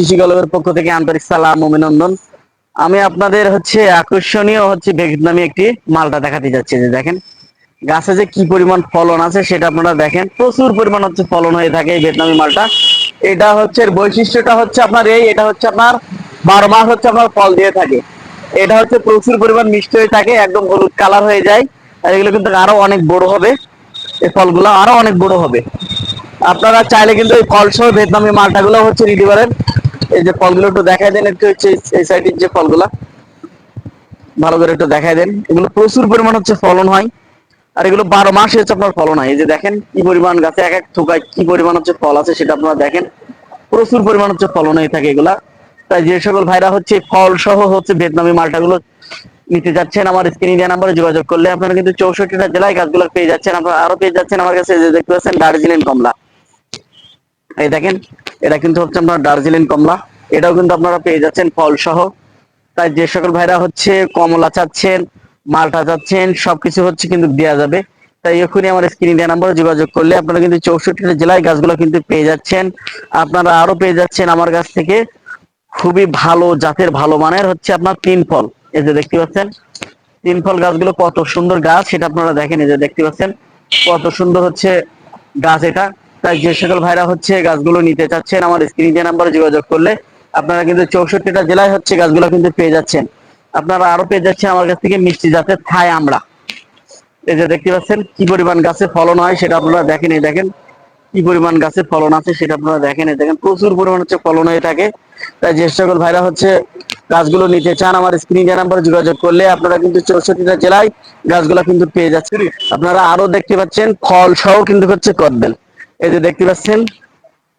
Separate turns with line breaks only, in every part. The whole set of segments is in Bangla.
কৃষি গল্পের পক্ষ থেকে আন্তরিক সালাম অভিনন্দন। আমি আপনাদের হচ্ছে আকর্ষণীয় হচ্ছে ভিয়েতনামি একটি মালটা দেখাতে যাচ্ছি যে দেখেন। গাছে যে কি পরিমাণ ফলন আছে সেটা আপনারা দেখেন। প্রচুর পরিমাণ হচ্ছে ফলন হয়ে থাকে এই ভিয়েতনামি মালটা। এটা হচ্ছে বৈশিষ্ট্যটা হচ্ছে আপনার এই, এটা হচ্ছে আপনার বারো মাস হচ্ছে আপনার ফল দিয়ে থাকে। এটা হচ্ছে প্রচুর পরিমাণ মিষ্টি হয়ে থাকে, একদম হলুদ কালার হয়ে যায়। আর এগুলো কিন্তু আরও অনেক বড় হবে। এই ফলগুলো আরও অনেক বড় হবে। আপনারা চাইলে কিন্তু এই ফল সহ ভিয়েতনামি মালটাগুলো হচ্ছে নিতে পারেন। এই যে ফলগুলো একটু দেখাই দেন, একটু হচ্ছে এই সাইডের যে ফলগুলা। ভালো করে একটু দেখাই দেন। এগুলো প্রচুর পরিমাণ হচ্ছে ফলন হয়। আর এগুলো বারো মাসে হচ্ছে আপনার ফলন হয়। এই যে দেখেন কি পরিমাণ গাছে এক এক থোকায় কি পরিমাণ হচ্ছে ফল আছে, সেটা আপনারা দেখেন। প্রচুর পরিমাণ হচ্ছে ফলন হয়ে থাকে এগুলা। তাই যে সকল ভাইরা হচ্ছে ফল সহ হচ্ছে ভিয়েতনামি মালটাগুলো নিতে যাচ্ছেন আমার স্ক্রিন ইন্ডিয়া নাম্বারে যোগাযোগ করলে আপনারা কিন্তু চৌষট্টিটা জেলায় গাছগুলো পেয়ে যাচ্ছেন। আপনারা আরও পেয়ে যাচ্ছেন আমার কাছে যে দেখতে পাচ্ছেন দার্জিলিং কমলা। এই দেখেন এটা কিন্তু হচ্ছে আপনার দার্জিলিং কমলা। এটাও কিন্তু আপনারা পেয়ে যাচ্ছেন ফল সহ তাই যে সকল ভাইরা হচ্ছে কমলা চাচ্ছেন, মালটা চাচ্ছেন, সবকিছু হচ্ছে কিন্তু দেওয়া যাবে। তাই এখনই আমার স্ক্রিন ইন্ডিয়া নাম্বারে যোগাযোগ করলে আপনারা কিন্তু চৌষট্টিটা জেলায় গাছগুলো কিন্তু পেয়ে যাচ্ছেন। আপনারা আরও পেয়ে যাচ্ছেন আমার কাছ থেকে খুবই ভালো জাতের, ভালো মানের হচ্ছে আপনার তিন ফল। এই যে দেখতে পাচ্ছেন, তিন ফল গাছগুলো কত সুন্দর গাছ, সেটা আপনারা দেখেন, এই যে দেখতে পাচ্ছেন, কত সুন্দর হচ্ছে গাছ এটা। তাই যে সকল ভাইরা হচ্ছে গাছগুলো নিতে চাচ্ছেন, আমার স্ক্রিন যে নাম্বারে যোগাযোগ করলে আপনারা কিন্তু চৌষট্টিটা জেলায় হচ্ছে গাছগুলো কিন্তু পেয়ে যাচ্ছেন। আপনারা আরও পেয়ে যাচ্ছেন আমার কাছ থেকে মিষ্টি জাতের থাই আমরা। এই যে দেখতে পাচ্ছেন, কি পরিমাণ গাছে ফলন হয় সেটা আপনারা দেখেন, এই দেখেন। কি পরিমাণ গাছে ফলন আছে সেটা আপনারা দেখেন, এই দেখেন। প্রচুর পরিমাণ হচ্ছে ফলন হয়ে থাকে। তাই যে সকল ভাইরা হচ্ছে গাছগুলো নিতে চান, আমার স্ক্রিন নাম্বারে যোগাযোগ করলে আপনারা কিন্তু চৌষট্টিটা জেলায় গাছগুলো কিন্তু পেয়ে যাচ্ছেন। আপনারা আরও দেখতে পাচ্ছেন, ফল সহ কিন্তু হচ্ছে কদবেল। এই যে দেখতে পাচ্ছেন,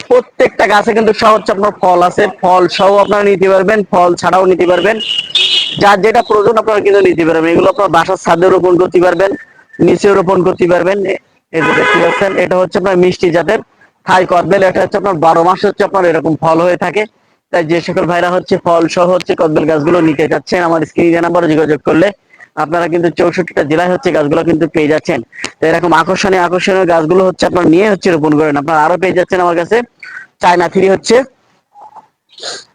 প্রত্যেকটা গাছে কিন্তু সহ হচ্ছে আপনার ফল আছে। ফল সহ আপনারা নিতে পারবেন, ফল ছাড়াও নিতে পারবেন। যার যেটা প্রয়োজন আপনারা কিন্তু নিতে পারবেন। এগুলো আপনার বাসার ছাদে রোপণ করতে পারবেন, নিচে রোপণ করতে পারবেন। এই যে দেখতে পাচ্ছেন, এটা হচ্ছে আপনার মিষ্টি জাতের থাই কদবেল, এটা হচ্ছে আপনার বারো মাস হচ্ছে আপনার এরকম ফল হয়ে থাকে। তাই যে সকল ভাইরা হচ্ছে ফল সহ হচ্ছে কদবেল গাছগুলো নিতে যাচ্ছেন আমার স্ক্রিনে নাম্বারে যোগাযোগ করলে আপনারা কিন্তু চৌষট্টিটা জেলায় হচ্ছে গাছগুলো কিন্তু পেয়ে যাচ্ছেন। তো এরকম আকর্ষণীয় আকর্ষণীয় গাছগুলো হচ্ছে আপনার নিয়ে হচ্ছে রোপণ করেন। আপনারা আরও পেয়ে যাচ্ছেন আমার কাছে। চায়না থ্রি হচ্ছে,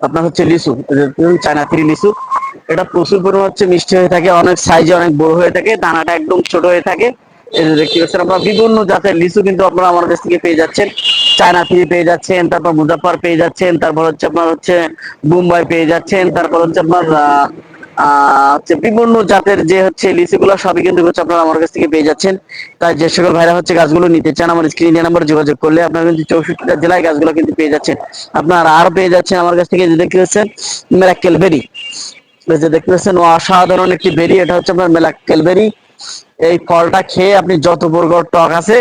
আপনার হচ্ছে লিচু। চায়না থ্রি লিচু। এটা প্রচুর পরিমাণ হচ্ছে মিষ্টি হয়ে থাকে, অনেক সাইজে অনেক বড় হয়ে থাকে, দানাটা একদম ছোট হয়ে থাকে। দেখতে পাচ্ছেন আপনারা, বিভিন্ন জাতের লিচু কিন্তু আপনারা আমার কাছ থেকে পেয়ে যাচ্ছেন। চায়না থ্রি পেয়ে যাচ্ছেন, তারপর মুজাফর পেয়ে যাচ্ছেন, তারপর হচ্ছে আপনার হচ্ছে মুম্বাই পেয়ে যাচ্ছেন, তারপর হচ্ছে আপনার হচ্ছে বিভিন্ন জাতের যে হচ্ছে লিচুগুলো, সবই কিন্তু হচ্ছে আপনারা আমার কাছ থেকে পেয়ে যাচ্ছেন। তাই যে সকল ভাইরা হচ্ছে গাছগুলো নিতে চান, আমার স্ক্রিনে নাম্বার যোগাযোগ করলে আপনারা কিন্তু চৌষট্টিটা জেলায় গাছগুলো কিন্তু পেয়ে যাচ্ছেন। আপনারা আর পেয়ে যাচ্ছেন আমার কাছ থেকে যে দেখতে পাচ্ছেন মেরাক্কেল বেরি যে দেখতে পাচ্ছেন, অসাধারণ একটি বেরি, এটা হচ্ছে আপনার মেলাক্কেল বেরি এই ফলটা খেয়ে আপনি যত বর্গর টক আছে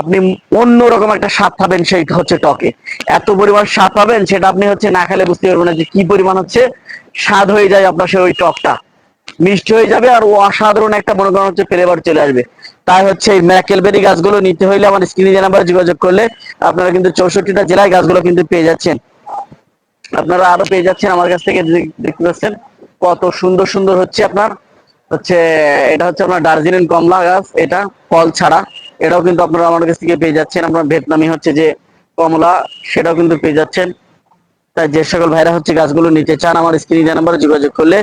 আপনি অন্যরকম একটা স্বাদ পাবেন সেই হচ্ছে টকে। এত পরিমাণ স্বাদ পাবেন সেটা আপনি হচ্ছে না খেলে বুঝতে পারবেন না যে কি পরিমাণ হচ্ছে। স্বাদ হয়ে যায় আপনার সেই ওই টকটা। মিষ্টি হয়ে যাবে আর অসাধারণ একটা মনে করেন হচ্ছে ফ্লেভার চলে আসবে। তাই হচ্ছে এই ম্যাকেলবেরি গাছগুলো নিতে হইলে আমার স্ক্রিনে নাম্বারে যোগাযোগ করলে আপনারা কিন্তু চৌষট্টিটা জেলায় গাছগুলো কিন্তু পেয়ে যাচ্ছেন। আপনারা আরও পেয়ে যাচ্ছেন আমার কাছ থেকে দেখতে পাচ্ছেন কত সুন্দর সুন্দর হচ্ছে আপনার হচ্ছে এটা হচ্ছে আপনার দার্জিলিং কমলা গাছ, এটা ফল ছাড়া। এটাও কিন্তু আপনারা আমার কাছ থেকে পেয়ে যাচ্ছেন। আপনার ভিয়েতনামি হচ্ছে যে কমলা, সেটাও কিন্তু পেয়ে যাচ্ছেন। তাই যে সকল ভাইরা হচ্ছে গাছগুলো নিতে চান, আমার স্ক্রিনে নাম্বারে যোগাযোগ করলে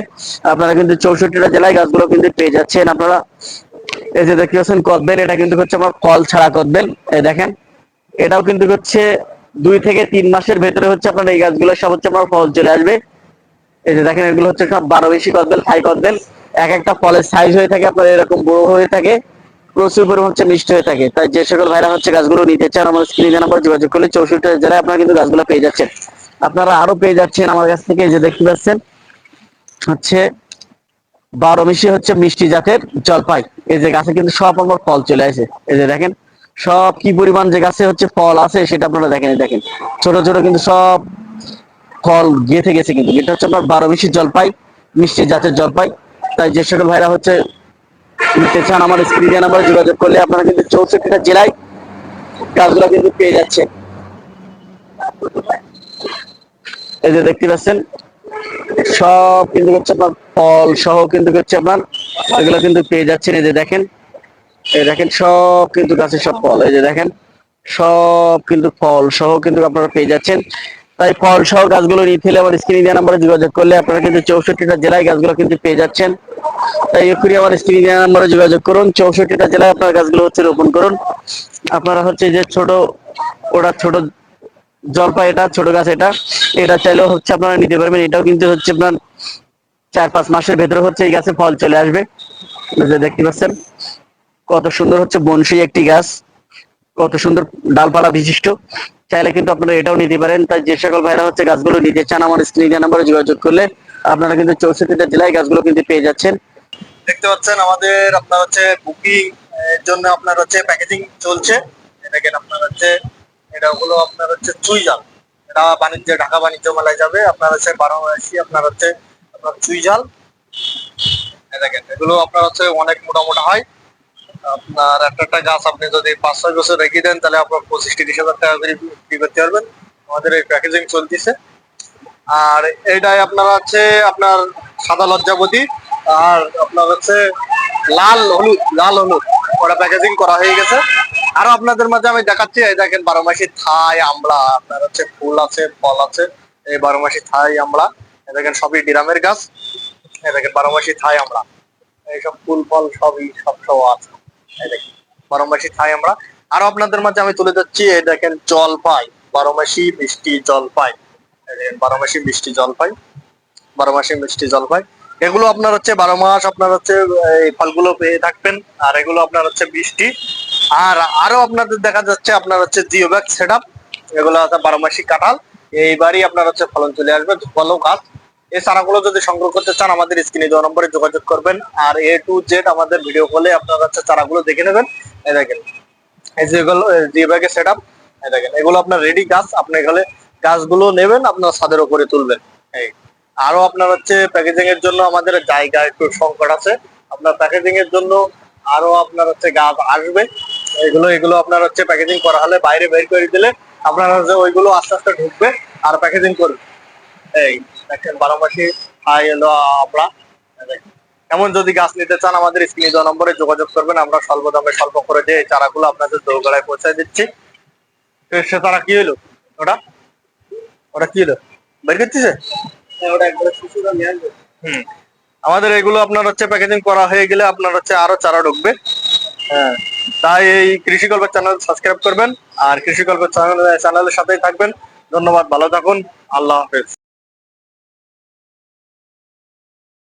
আপনারা কিন্তু চৌষট্টিটা জেলায় গাছগুলো কিন্তু পেয়ে যাচ্ছেন। আপনারা এই যে দেখতে পাচ্ছেন কদবেল, এটা কিন্তু হচ্ছে আমার ফল ছাড়া কদবেল। এই দেখেন, এটাও কিন্তু হচ্ছে দুই থেকে তিন মাসের ভেতরে হচ্ছে আপনার এই গাছগুলো সব হচ্ছে আপনার ফল চলে আসবে। এই যে দেখেন, এগুলো হচ্ছে সব বারো বেশি কদবেল, হাই কদবেল। এক একটা ফলের সাইজ হয়ে থাকে আপনার এরকম বড় হয়ে থাকে। প্রচুর পরিমাণ হচ্ছে মিষ্টি হয়ে থাকে। তাই যে সকল ভাইরা হচ্ছে গাছগুলো নিতে চান আমার স্ক্রিনে নাম্বার যোগাযোগ করলে চৌষট্টি জেলায় আপনারা কিন্তু গাছগুলো পেয়ে যাচ্ছেন। আপনারা আরও পেয়ে যাচ্ছেন আমার কাছ থেকে যে দেখতে পাচ্ছেন, হচ্ছে বারো মিশি হচ্ছে মিষ্টি জাতের জলপাই। এই যে গাছে কিন্তু সব আমার ফল চলে আসে। এই যে দেখেন, সব কি পরিমাণ যে গাছে হচ্ছে ফল আছে, সেটা আপনারা দেখেন দেখেন। ছোট ছোট কিন্তু সব ফল গেঁথে গেছে কিন্তু। এটা হচ্ছে আপনার বারো মিশি জলপাই, মিষ্টি জাতের জলপাই। তাই যে সকল ভাইরা হচ্ছে নিতে চান আমার স্ক্রিনে নাম্বারে যোগাযোগ করলে আপনারা কিন্তু চৌষট্টিটা জেলায় গাছগুলো কিন্তু পেয়ে যাচ্ছেন। এই যে দেখতে পাচ্ছেন, সব কিন্তু হচ্ছে আপনার ফল সহ কিন্তু হচ্ছে আপনার এগুলো কিন্তু পেয়ে যাচ্ছেন। এই যে দেখেন, এই দেখেন সব কিন্তু গাছে সব ফল, এই যে দেখেন, সব কিন্তু ফল সহ কিন্তু আপনারা পেয়ে যাচ্ছেন। তাই ফল সহ গাছগুলো নিতে হলে আমার স্ক্রিনে নাম্বারে যোগাযোগ করলে আপনারা কিন্তু চৌষট্টিটা জেলায় গাছগুলো কিন্তু পেয়ে যাচ্ছেন। এক্ষুনি আমার স্ক্রিনে নাম্বারে যোগাযোগ করুন। চৌষট্টিটা জেলায় আপনার গাছগুলো হচ্ছে রোপণ করুন। আপনারা হচ্ছে যে ছোট ওটা ছোট জলপাই এটা, ছোট গাছ এটা। এটা চাইলেও হচ্ছে আপনারা নিতে পারবেন। এটাও কিন্তু হচ্ছে আপনার চার পাঁচ মাসের ভেতরে হচ্ছে এই গাছে ফল চলে আসবে। দেখতে পাচ্ছেন, কত সুন্দর হচ্ছে বনশী একটি গাছ। কত সুন্দর ডালপালা বিশিষ্ট। চাইলে কিন্তু আপনারা এটাও নিতে পারেন। তাই যে সকল ভাইরা হচ্ছে গাছগুলো নিতে চান, আমার স্ক্রিনে নাম্বারে যোগাযোগ করলে আপনারা কিন্তু চৌষট্টিটা জেলায় গাছগুলো কিন্তু পেয়ে যাচ্ছেন।
দেখতে পাচ্ছেন আমাদের আপনার হচ্ছে বুকিং এর জন্য আপনার হচ্ছে প্যাকেজিং চলছে। দেখেন আপনার হচ্ছে, এটা হলো আপনার হচ্ছে চুই জাল এটা বাণিজ্য, ঢাকা বাণিজ্য মেলায় যাবে। আপনার হচ্ছে বারো মাসি আপনার হচ্ছে আপনার চুই জাল দেখেন, এগুলো আপনার হচ্ছে অনেক মোটা মোটা হয়। আপনার একটা একটা গাছ আপনি যদি পাঁচ ছয় বছর রেখে দেন, তাহলে আপনার পঁচিশ তিরিশ হাজার টাকা করে বিক্রি করতে পারবেন। আমাদের এই প্যাকেজিং চলতেছে। আর এটাই আপনার হচ্ছে আপনার সাদা লজ্জাপতি আর আপনার হচ্ছে লাল হলুদ লাল হলুদ। ওটা প্যাকেজিং করা হয়ে গেছে। আরও আপনাদের মাঝে আমি দেখাচ্ছি, এই দেখেন বারো মাসি থাই আমড়া আপনার হচ্ছে ফুল আছে, ফল আছে, এই বারো মাসি থাই আমড়া এই দেখেন সবই ডিরামের গাছ। এই দেখেন বারো মাসি থাই আমড়া এইসব ফুল, ফল সবই, সব সব আছে। এই দেখেন, বারো মাসি থাই আমরা আরও আপনাদের মাঝে আমি তুলে যাচ্ছি এই দেখেন জলপাই। বারো মাসি মিষ্টি জলপাই। এই দেখেন বারো মাসি মিষ্টি জলপাই। বারো মাসে মিষ্টি জল জলপাই। এগুলো আপনার হচ্ছে বারো মাস আপনার হচ্ছে, এই ফলগুলো পেয়ে থাকবেন, আর এগুলো আপনার হচ্ছে বৃষ্টি আর আরও আপনাদের দেখা যাচ্ছে আপনার হচ্ছে জিও ব্যাগ সেট আপ এগুলো আছে বারো মাসি কাঁঠাল। এইবারই আপনার হচ্ছে ফলন চলে আসবে, ভালো গাছ এই চারাগুলো যদি সংগ্রহ করতে চান, আমাদের স্ক্রিনে দেওয়া নম্বরে যোগাযোগ করবেন। আর এ টু জেড আমাদের ভিডিও কলে আপনার হচ্ছে চারাগুলো দেখে নেবেন। এই দেখেন, এই যেগুলো জিও ব্যাগের সেট আপ এই দেখেন, এগুলো আপনার রেডি গাছ। আপনি এখানে গাছগুলো নেবেন, আপনার ছাদের উপরে তুলবেন। এই। আরও আপনার হচ্ছে প্যাকেজিং এর জন্য আমাদের জায়গা একটু সংকট আছে। আপনার প্যাকেজিং এর জন্য আরও আপনার হচ্ছে গাছ আসবে। এগুলো এগুলো আপনার হচ্ছে প্যাকেজিং করা হলে বাইরে বের করে দিলে আপনার হচ্ছে ওইগুলো আস্তে আস্তে ঢুকবে আর প্যাকেজিং করবে। এই দেখেন বারো মাসি হাই এলো আমরা এমন যদি গাছ নিতে চান আমাদের স্ক্রিনে দেওয়া নম্বরে যোগাযোগ করবেন, আমরা স্বল্প দামে স্বল্প করে দিয়ে এই চারাগুলো আপনাদের দৌড়ায় পৌঁছে দিচ্ছি। সে তারা কি হলো ওটা? ওটা কি হলো বের করতেছে? আমাদের এগুলো আপনার হচ্ছে প্যাকেজিং করা হয়ে গেলে আপনার হচ্ছে আরও চারা ঢুকবে। হ্যাঁ। তাই এই কৃষি গল্পের চ্যানেল সাবস্ক্রাইব করবেন। আর কৃষি গল্পের চ্যানেল চ্যানেলের সাথেই থাকবেন। ধন্যবাদ ভালো থাকুন। আল্লাহ হাফেজ।